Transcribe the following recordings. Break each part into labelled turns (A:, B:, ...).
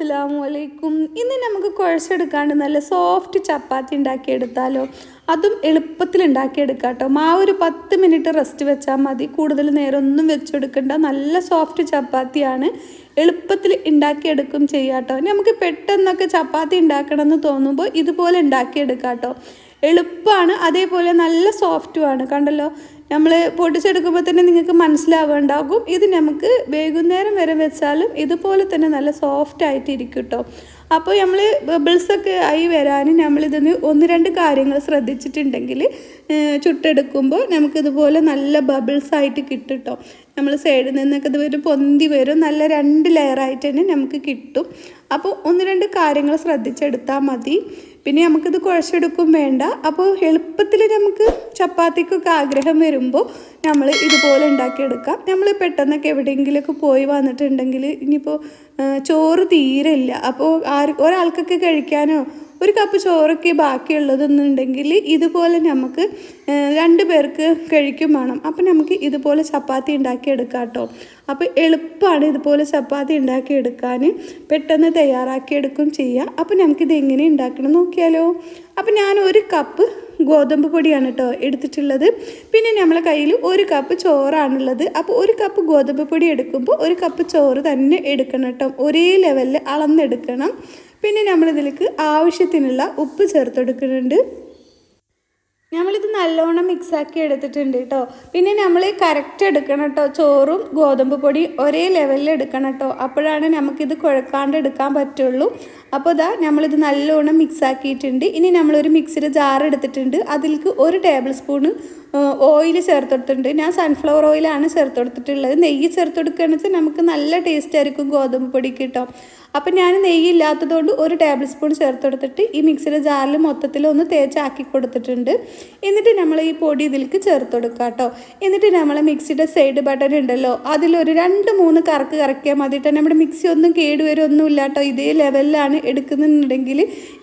A: അസ്സാം വലൈക്കും ഇന്ന് നമുക്ക് കുഴച്ചെടുക്കാണ്ട് നല്ല സോഫ്റ്റ് ചപ്പാത്തി ഉണ്ടാക്കിയെടുത്താലോ? അതും എളുപ്പത്തിൽ ഉണ്ടാക്കിയെടുക്കാം കേട്ടോ ആ ഒരു പത്ത് മിനിറ്റ് റെസ്റ്റ് വെച്ചാൽ മതി. കൂടുതൽ നേരം ഒന്നും വെച്ചെടുക്കണ്ട. നല്ല സോഫ്റ്റ് ചപ്പാത്തിയാണ്. എളുപ്പത്തിൽ ഉണ്ടാക്കിയെടുക്കും ചെയ്യാം കേട്ടോ നമുക്ക് പെട്ടെന്നൊക്കെ ചപ്പാത്തി ഉണ്ടാക്കണം എന്ന് തോന്നുമ്പോൾ ഇതുപോലെ ഉണ്ടാക്കിയെടുക്കാം കേട്ടോ എളുപ്പമാണ് അതേപോലെ നല്ല സോഫ്റ്റുമാണ് കണ്ടല്ലോ? നമ്മൾ പൊട്ടിച്ചെടുക്കുമ്പോൾ തന്നെ നിങ്ങൾക്ക് മനസ്സിലാവുണ്ടാകും. ഇത് നമുക്ക് വൈകുന്നേരം വരെ വെച്ചാലും ഇതുപോലെ തന്നെ നല്ല സോഫ്റ്റ് ആയിട്ട് ഇരിക്കും കേട്ടോ അപ്പോൾ നമ്മൾ ബബിൾസൊക്കെ ആയി വരാൻ നമ്മളിതൊന്ന് ഒന്ന് രണ്ട് കാര്യങ്ങൾ ശ്രദ്ധിച്ചിട്ടുണ്ടെങ്കിൽ ചുട്ടെടുക്കുമ്പോൾ നമുക്കിതുപോലെ നല്ല ബബിൾസ് ആയിട്ട് കിട്ടും നമ്മൾ സൈഡിൽ നിന്നൊക്കെ ഇത് ഒരു പൊന്തി വരും. നല്ല രണ്ട് ലെയറായിട്ട് തന്നെ നമുക്ക് കിട്ടും. അപ്പോൾ ഒന്ന് രണ്ട് കാര്യങ്ങൾ ശ്രദ്ധിച്ചെടുത്താൽ മതി. പിന്നെ നമുക്കിത് കുഴച്ചെടുക്കും വേണ്ട. അപ്പോൾ എളുപ്പത്തിൽ നമുക്ക് ചപ്പാത്തിക്കൊക്കെ ആഗ്രഹം വരുമ്പോൾ നമ്മൾ ഇതുപോലെ ഉണ്ടാക്കിയെടുക്കാം. നമ്മൾ പെട്ടെന്നൊക്കെ എവിടെയെങ്കിലുമൊക്കെ പോയി വന്നിട്ടുണ്ടെങ്കിൽ ഇനിയിപ്പോൾ ചോറ് തീരെ ഇല്ല. അപ്പോൾ ആര് ഒരാൾക്കൊക്കെ കഴിക്കാനോ ഒരു കപ്പ് ചോറൊക്കെ ബാക്കിയുള്ളതെന്നുണ്ടെങ്കിൽ ഇതുപോലെ നമുക്ക് രണ്ട് പേർക്ക് കഴിക്കും വേണം. അപ്പം നമുക്ക് ഇതുപോലെ ചപ്പാത്തി ഉണ്ടാക്കിയെടുക്കാം കേട്ടോ അപ്പോൾ എളുപ്പമാണ് ഇതുപോലെ ചപ്പാത്തി ഉണ്ടാക്കിയെടുക്കാൻ പെട്ടെന്ന് തയ്യാറാക്കിയെടുക്കും ചെയ്യാം. അപ്പോൾ നമുക്കിത് എങ്ങനെ ഉണ്ടാക്കണം നോക്കിയാലോ. അപ്പം ഞാൻ ഒരു കപ്പ് ഗോതമ്പ് പൊടിയാണ് കേട്ടോ എടുത്തിട്ടുള്ളത്. പിന്നെ നമ്മളെ കയ്യിൽ ഒരു കപ്പ് ചോറാണുള്ളത്. അപ്പോൾ ഒരു കപ്പ് ഗോതമ്പ് പൊടി എടുക്കുമ്പോൾ ഒരു കപ്പ് ചോറ് തന്നെ എടുക്കണം കേട്ടോ ഒരേ ലെവലിൽ അളന്നെടുക്കണം. പിന്നെ നമ്മളിതിലേക്ക് ആവശ്യത്തിനുള്ള ഉപ്പ് ചേർത്തെടുക്കുന്നുണ്ട്. നമ്മളിത് നല്ലോണം മിക്സാക്കി എടുത്തിട്ടുണ്ട് കേട്ടോ പിന്നെ നമ്മൾ കറക്റ്റ് എടുക്കണം കേട്ടോ ചോറും ഗോതമ്പ് പൊടി ഒരേ ലെവലിൽ എടുക്കണം കേട്ടോ അപ്പോഴാണ് നമുക്കിത് കുഴക്കാണ്ട് എടുക്കാൻ പറ്റുള്ളൂ. അപ്പോൾ ഇതാ നമ്മളിത് നല്ലോണം മിക്സ് ആക്കിയിട്ടുണ്ട്. ഇനി നമ്മളൊരു മിക്സിയുടെ ജാർ എടുത്തിട്ടുണ്ട്. അതിലേക്ക് ഒരു ടേബിൾ സ്പൂണ് ഓയിൽ ചേർത്തെടുത്തിട്ടുണ്ട് ഞാൻ സൺഫ്ലവർ ഓയിലാണ് ചേർത്ത് കൊടുത്തിട്ടുള്ളത്. നെയ്യ് ചേർത്ത് കൊടുക്കുകയാണെന്ന് വെച്ചാൽ നമുക്ക് നല്ല ടേസ്റ്റ് ആയിരിക്കും ഗോതമ്പ് പൊടിക്ക് കേട്ടോ അപ്പം ഞാൻ നെയ്യ് ഇല്ലാത്തതുകൊണ്ട് ഒരു ടേബിൾ സ്പൂൺ ചേർത്ത് കൊടുത്തിട്ട് ഈ മിക്സിയുടെ ജാറിൽ മൊത്തത്തിൽ ഒന്ന് തേച്ചാക്കി കൊടുത്തിട്ടുണ്ട്. എന്നിട്ട് നമ്മൾ ഈ പൊടി ഇതിലേക്ക് ചേർത്ത് കൊടുക്കുക കേട്ടോ. എന്നിട്ട് നമ്മൾ മിക്സിയുടെ സൈഡ് ബട്ടൺ ഉണ്ടല്ലോ അതിലൊരു രണ്ട് മൂന്ന് കറക്ക് കറക്കിയാൽ മതി കേട്ടോ. നമ്മുടെ മിക്സി ഒന്നും കേടുവരൊന്നുമില്ല കേട്ടോ. ഇതേ ലെവലിലാണ് എടുക്കുന്നുണ്ടെങ്കിൽ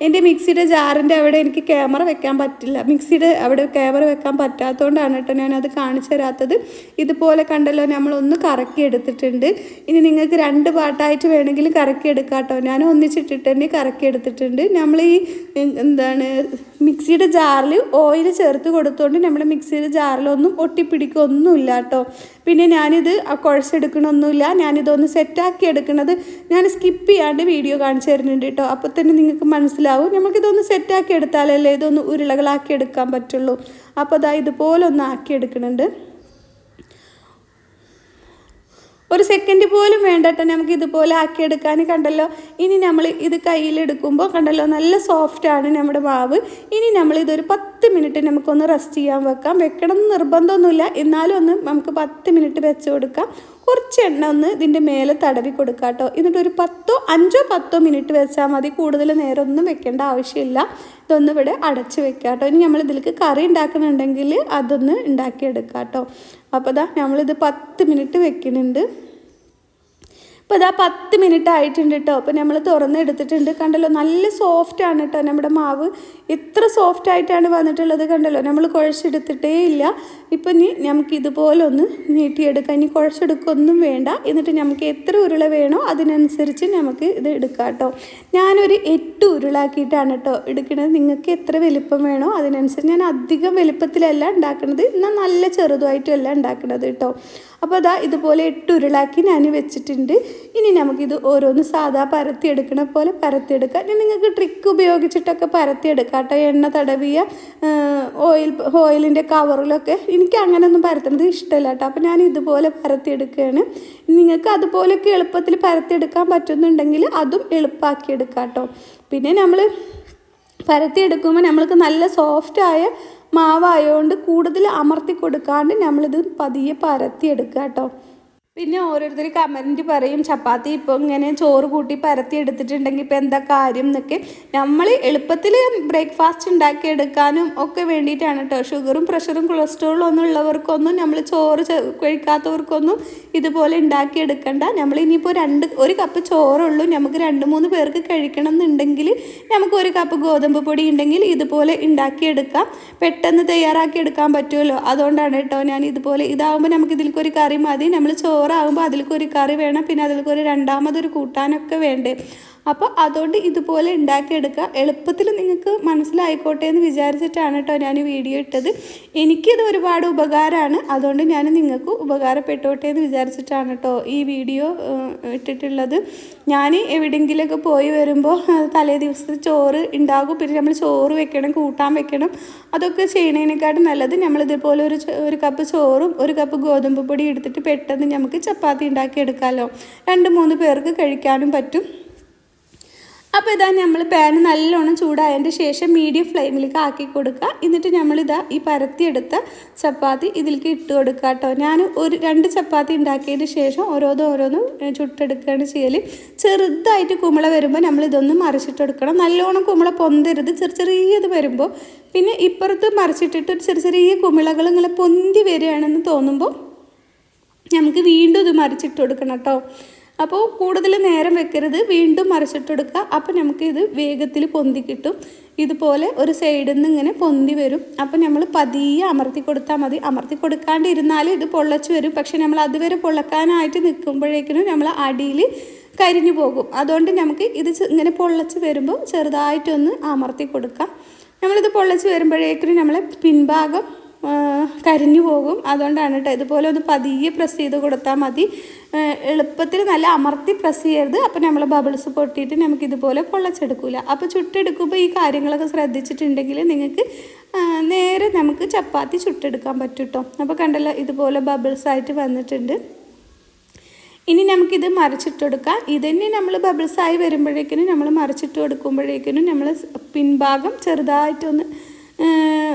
A: എന്റെ മിക്സിയുടെ ജാറിന്റെ അവിടെ എനിക്ക് ക്യാമറ വെക്കാൻ പറ്റില്ല. മിക്സിയുടെ അവിടെ ക്യാമറ വെക്കാൻ പറ്റാത്തതുകൊണ്ടാണ് കേട്ടോ ഞാനത് കാണിച്ചു തരാത്തത്. ഇതുപോലെ കണ്ടല്ലോ നമ്മളൊന്ന് കറക്കി എടുത്തിട്ടുണ്ട്. ഇനി നിങ്ങൾക്ക് രണ്ട് പാട്ടായിട്ട് വേണമെങ്കിൽ കറക്കി എടുക്കാം കേട്ടോ ഞാൻ ഒന്നിച്ചിട്ടിട്ട് തന്നെ കറക്കി എടുത്തിട്ടുണ്ട്. നമ്മൾ ഈ എന്താണ് മിക്സിയുടെ ജാറിൽ ഓയിൽ ചേർത്ത് കൊടുത്തുകൊണ്ട് നമ്മൾ മിക്സിയുടെ ജാറിലൊന്നും ഒട്ടിപ്പിടിക്കൊന്നുമില്ല കേട്ടോ പിന്നെ ഞാനിത് കുഴച്ചെടുക്കണമൊന്നുമില്ല ഞാനിതൊന്ന് സെറ്റാക്കി എടുക്കണത് ഞാൻ സ്കിപ്പ് ചെയ്യാണ്ട് വീഡിയോ കാണിച്ചു തരുന്നുണ്ട് കേട്ടോ. അപ്പോൾ തന്നെ നിങ്ങൾക്ക് മനസ്സിലാവും. നമുക്കിതൊന്ന് സെറ്റാക്കി എടുത്താലല്ലേ ഇതൊന്ന് ഉരുളകളാക്കി എടുക്കാൻ പറ്റുള്ളൂ. അപ്പോൾ അതാ ഇതുപോലെ ഒന്ന് ആക്കി എടുക്കുന്നുണ്ട് ഒരു സെക്കൻഡ് പോലും വേണ്ടട്ടെ. നമുക്ക് ഇതുപോലെ ആക്കിയെടുക്കാൻ കണ്ടല്ലോ. ഇനി നമ്മൾ ഇത് കയ്യിലെടുക്കുമ്പോൾ കണ്ടല്ലോ നല്ല സോഫ്റ്റാണ് നമ്മുടെ മാവ്. ഇനി നമ്മൾ ഇതൊരു പത്ത് മിനിറ്റ് നമുക്കൊന്ന് റെസ്റ്റ് ചെയ്യാൻ വെക്കാം. വെക്കണം എന്ന് നിർബന്ധമൊന്നുമില്ല. എന്നാലും ഒന്ന് നമുക്ക് പത്ത് മിനിറ്റ് വെച്ച് കൊടുക്കാം. കുറച്ച് എണ്ണ ഒന്ന് ഇതിന്റെ മേലെ തടവി കൊടുക്കാം കേട്ടോ. എന്നിട്ട് ഒരു പത്തോ അഞ്ചോ പത്തോ മിനിറ്റ് വെച്ചാൽ മതി. കൂടുതൽ നേരം ഒന്നും വെക്കേണ്ട ആവശ്യമില്ല. ഇതൊന്ന് ഇവിടെ അടച്ച് വെക്കാം കേട്ടോ. ഇനി നമ്മൾ ഇതിലേക്ക് കറി ഉണ്ടാക്കുന്നുണ്ടെങ്കിൽ അതൊന്ന് ഉണ്ടാക്കിയെടുക്കാം കേട്ടോ. അപ്പോൾ ഇതാ നമ്മളിത് പത്ത് മിനിറ്റ് വെക്കുന്നുണ്ട്. അപ്പോൾ ഇതാ പത്ത് മിനിറ്റ് ആയിട്ടുണ്ട് കേട്ടോ അപ്പോൾ നമ്മൾ തുറന്നെടുത്തിട്ടുണ്ട്. കണ്ടല്ലോ നല്ല സോഫ്റ്റ് ആണ് കേട്ടോ നമ്മുടെ മാവ് എത്ര സോഫ്റ്റ് ആയിട്ടാണ് വന്നിട്ടുള്ളത് കണ്ടല്ലോ. നമ്മൾ കുഴച്ചെടുത്തിട്ടേ ഇല്ല. ഇപ്പം ഇനി നമുക്ക് ഇതുപോലെ ഒന്ന് നീട്ടിയെടുക്കാം. ഇനി കുഴച്ചെടുക്കൊന്നും വേണ്ട. എന്നിട്ട് നമുക്ക് എത്ര ഉരുള വേണോ അതിനനുസരിച്ച് നമുക്ക് ഇത് എടുക്കാം കേട്ടോ ഞാനൊരു എട്ട് ഉരുളാക്കിയിട്ടാണ് കേട്ടോ എടുക്കുന്നത് നിങ്ങൾക്ക് എത്ര വലിപ്പം വേണോ അതിനനുസരിച്ച് ഞാൻ അധികം വലിപ്പത്തിലല്ല ഉണ്ടാക്കുന്നത് എന്നാൽ നല്ല ചെറുതുമായിട്ടുമല്ല ഉണ്ടാക്കുന്നത് കേട്ടോ അപ്പോൾ അതാ ഇതുപോലെ എട്ട് ഉരുളാക്കി ഞാൻ വെച്ചിട്ടുണ്ട്. ഇനി നമുക്കിത് ഓരോന്ന് സാധാ പരത്തിയെടുക്കണ പോലെ പരത്തിയെടുക്കാം. ഇനി നിങ്ങൾക്ക് ട്രിക്ക് ഉപയോഗിച്ചിട്ടൊക്കെ പരത്തിയെടുക്കാം കേട്ടോ. എണ്ണ തടവിയ ഓയിൽ ഓയിലിന്റെ കവറിലൊക്കെ എനിക്ക് അങ്ങനെയൊന്നും പരത്തുന്നത് ഇഷ്ടമല്ല കേട്ടോ. അപ്പോൾ ഞാൻ ഇതുപോലെ പരത്തിയെടുക്കുകയാണ്. നിങ്ങൾക്ക് അതുപോലെയൊക്കെ എളുപ്പത്തിൽ പരത്തിയെടുക്കാൻ പറ്റുന്നുണ്ടെങ്കിൽ അതും എളുപ്പമാക്കിയെടുക്കാം കേട്ടോ. പിന്നെ നമ്മൾ പരത്തിയെടുക്കുമ്പോൾ നമ്മൾക്ക് നല്ല സോഫ്റ്റായ മാവായതുകൊണ്ട് കൂടുതൽ അമർത്തി കൊടുക്കാണ്ട് നമ്മളിത് പതിയെ പരത്തിയെടുക്കുക കേട്ടോ പിന്നെ ഓരോരുത്തർ കമന്റ് പറയും ചപ്പാത്തി ഇപ്പോൾ ഇങ്ങനെ ചോറ് കൂട്ടി പരത്തി എടുത്തിട്ടുണ്ടെങ്കിൽ ഇപ്പോൾ എന്താ കാര്യം? എന്നൊക്കെ. നമ്മൾ എളുപ്പത്തിൽ ബ്രേക്ക്ഫാസ്റ്റ് ഉണ്ടാക്കിയെടുക്കാനും ഒക്കെ വേണ്ടിയിട്ടാണ് കേട്ടോ ഷുഗറും പ്രഷറും കൊളസ്ട്രോളും ഒന്നും ഉള്ളവർക്കൊന്നും നമ്മൾ ചോറ് കഴിക്കാത്തവർക്കൊന്നും ഇതുപോലെ ഉണ്ടാക്കിയെടുക്കണ്ട. നമ്മൾ ഇനിയിപ്പോൾ രണ്ട് ഒരു കപ്പ് ചോറുള്ളൂ. നമുക്ക് രണ്ട് മൂന്ന് പേർക്ക് കഴിക്കണം എന്നുണ്ടെങ്കിൽ നമുക്ക് ഒരു കപ്പ് ഗോതമ്പ് പൊടി ഉണ്ടെങ്കിൽ ഇതുപോലെ ഉണ്ടാക്കിയെടുക്കാം. പെട്ടെന്ന് തയ്യാറാക്കി എടുക്കാൻ പറ്റുമല്ലോ. അതുകൊണ്ടാണ് കേട്ടോ ഞാൻ ഇതുപോലെ ഇതാവുമ്പോൾ നമുക്ക് ഇതിലേക്ക് ഒരു കറി മതി. നമ്മൾ ചോറാകുമ്പോൾ അതിലേക്ക് ഒരു കറി വേണം പിന്നെ അതിലേക്ക് ഒരു രണ്ടാമതൊരു കൂട്ടാനൊക്കെ വേണ്ടേ. അപ്പോൾ അതുകൊണ്ട് ഇതുപോലെ ഉണ്ടാക്കിയെടുക്കുക. എളുപ്പത്തിൽ നിങ്ങൾക്ക് മനസ്സിലായിക്കോട്ടെ എന്ന് വിചാരിച്ചിട്ടാണ് കേട്ടോ ഞാൻ ഈ വീഡിയോ ഇട്ടത്. എനിക്കിത് ഒരുപാട് ഉപകാരമാണ്. അതുകൊണ്ട് ഞാൻ നിങ്ങൾക്ക് ഉപകാരപ്പെട്ടോട്ടെ എന്ന് വിചാരിച്ചിട്ടാണ് കേട്ടോ ഈ വീഡിയോ ഇട്ടിട്ടുള്ളത്. ഞാൻ എവിടെയെങ്കിലുമൊക്കെ പോയി വരുമ്പോൾ തലേ ദിവസത്തെ ചോറ് ഉണ്ടാകും പിന്നെ നമ്മൾ ചോറ് വെക്കണം കൂട്ടാൻ വെക്കണം. അതൊക്കെ ചെയ്യണതിനെക്കാട്ടും നല്ലത് നമ്മളിതുപോലെ ഒരു ഒരു കപ്പ് ചോറും ഒരു കപ്പ് ഗോതമ്പ് പൊടി എടുത്തിട്ട് പെട്ടെന്ന് നമുക്ക് ചപ്പാത്തി ഉണ്ടാക്കി എടുക്കാമല്ലോ രണ്ട് മൂന്ന് പേർക്ക് കഴിക്കാനും പറ്റും. അപ്പോൾ ഇതാ നമ്മൾ പാൻ നല്ലോണം ചൂടായതിന്റെ ശേഷം മീഡിയം ഫ്ലെയിമിലേക്ക് ആക്കി കൊടുക്കുക. എന്നിട്ട് നമ്മളിതാ ഈ പരത്തിയെടുത്ത ചപ്പാത്തി ഇതിലേക്ക് ഇട്ട് കൊടുക്കുക കേട്ടോ. ഞാൻ ഒരു രണ്ട് ചപ്പാത്തി ഉണ്ടാക്കിയതിന് ശേഷം ഓരോന്നും ഓരോന്നും ചുട്ടെടുക്കുകയാണ് ചെയ്യൽ ചെറുതായിട്ട് കുമ്പള വരുമ്പോൾ നമ്മൾ ഇതൊന്ന് മറിച്ചിട്ടെടുക്കണം നല്ലോണം കുമ്പള പൊന്തരുത്. ചെറിയ ചെറിയത് വരുമ്പോൾ പിന്നെ ഇപ്പുറത്ത് മറിച്ചിട്ടിട്ട് ചെറിയ ചെറിയ കുമിളകൾ ഇങ്ങനെ പൊന്തി വരികയാണെന്ന് തോന്നുമ്പോൾ നമുക്ക് വീണ്ടും ഇത് മറിച്ചിട്ട് കൊടുക്കണം കേട്ടോ. അപ്പോൾ കൂടുതൽ നേരം വെക്കരുത്. വീണ്ടും മറിച്ചിട്ടെടുക്കുക അപ്പോൾ നമുക്ക് ഇത് വേഗത്തിൽ പൊന്തി കിട്ടും. ഇതുപോലെ ഒരു സൈഡിൽ നിന്ന് ഇങ്ങനെ പൊന്തി വരും. അപ്പോൾ നമ്മൾ പതിയെ അമർത്തി കൊടുത്താൽ മതി. അമർത്തി കൊടുക്കാണ്ട് ഇരുന്നാൽ ഇത് പൊള്ളച്ചു വരും. പക്ഷേ നമ്മൾ അതുവരെ പൊള്ളക്കാനായിട്ട് നിൽക്കുമ്പോഴേക്കിനും നമ്മൾ അടിയിൽ കരിഞ്ഞു പോകും. അതുകൊണ്ട് നമുക്ക് ഇത് ഇങ്ങനെ പൊള്ളച്ച് വരുമ്പോൾ ചെറുതായിട്ടൊന്ന് അമർത്തി കൊടുക്കാം. നമ്മളിത് പൊള്ളച്ച് വരുമ്പോഴേക്കിനും നമ്മൾ പിൻഭാഗം കരിഞ്ഞു പോകും. അതുകൊണ്ടാണ് കേട്ടോ ഇതുപോലെ ഒന്ന് പതിയെ പ്രസ് ചെയ്ത് കൊടുത്താൽ മതി. എളുപ്പത്തിൽ നല്ല അമർത്തി പ്രസ് ചെയ്യരുത്. അപ്പോൾ നമ്മൾ ബബിൾസ് പൊട്ടിയിട്ട് നമുക്ക് ഇതുപോലെ പൊള്ളച്ചെടുക്കില്ല അപ്പോൾ ചുട്ടെടുക്കുമ്പോൾ ഈ കാര്യങ്ങളൊക്കെ ശ്രദ്ധിച്ചിട്ടുണ്ടെങ്കിൽ നിങ്ങൾക്ക് നേരെ നമുക്ക് ചപ്പാത്തി ചുട്ടെടുക്കാൻ പറ്റും കേട്ടോ അപ്പോൾ കണ്ടല്ലോ ഇതുപോലെ ബബിൾസ് ആയിട്ട് വന്നിട്ടുണ്ട്. ഇനി നമുക്കിത് മറിച്ചിട്ടെടുക്കാം ഇതന്നെ നമ്മൾ ബബിൾസ് ആയി വരുമ്പോഴേക്കിനും നമ്മൾ മറിച്ചിട്ട് കൊടുക്കുമ്പോഴേക്കിനും നമ്മൾ പിൻഭാഗം ചെറുതായിട്ടൊന്ന്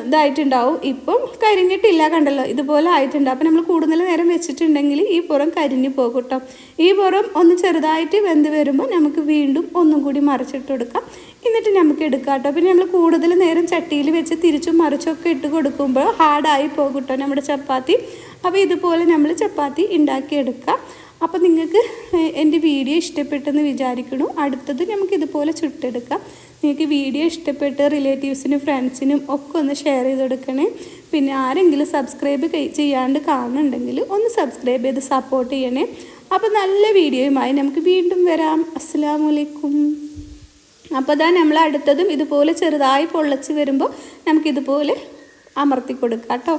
A: ഇതായിട്ടുണ്ടാവും. ഇപ്പം കരിഞ്ഞിട്ടില്ല കണ്ടല്ലോ. ഇതുപോലെ ആയിട്ടുണ്ട്. അപ്പം നമ്മൾ കൂടുതൽ നേരം വെച്ചിട്ടുണ്ടെങ്കിൽ ഈ പുറം കരിഞ്ഞു പോകും കേട്ടോ. ഈ പുറം ഒന്ന് ചെറുതായിട്ട് വെന്ത് വരുമ്പോൾ നമുക്ക് വീണ്ടും ഒന്നും കൂടി മറിച്ചിട്ട് കൊടുക്കാം. എന്നിട്ട് നമുക്ക് എടുക്കാം കേട്ടോ. പിന്നെ നമ്മൾ കൂടുതൽ നേരം ചട്ടിയിൽ വെച്ച് തിരിച്ചും മറിച്ചൊക്കെ ഇട്ട് കൊടുക്കുമ്പോൾ ഹാർഡായി പോകും കേട്ടോ നമ്മുടെ ചപ്പാത്തി. അപ്പോൾ ഇതുപോലെ നമ്മൾ ചപ്പാത്തി ഉണ്ടാക്കിയെടുക്കാം. അപ്പോൾ നിങ്ങൾക്ക് എന്റെ വീഡിയോ ഇഷ്ടപ്പെട്ടെന്ന് വിചാരിക്കണു അടുത്തത് നമുക്ക് ഇതുപോലെ ചുട്ടെടുക്കാം. നിങ്ങൾക്ക് വീഡിയോ ഇഷ്ടപ്പെട്ട് റിലേറ്റീവ്സിനും ഫ്രണ്ട്സിനും ഒക്കെ ഒന്ന് ഷെയർ ചെയ്ത് കൊടുക്കണേ. പിന്നെ ആരെങ്കിലും സബ്സ്ക്രൈബ് ചെയ്യാണ്ട് കാണുന്നുണ്ടെങ്കിൽ ഒന്ന് സബ്സ്ക്രൈബ് ചെയ്ത് സപ്പോർട്ട് ചെയ്യണേ. അപ്പോൾ നല്ല വീഡിയോയുമായി നമുക്ക് വീണ്ടും വരാം. അസ്സാം വലൈക്കും അപ്പോൾ അതാ നമ്മൾ അടുത്തതും ഇതുപോലെ ചെറുതായി പൊള്ളച്ച് വരുമ്പോൾ നമുക്കിതുപോലെ അമർത്തി കൊടുക്കാം കേട്ടോ.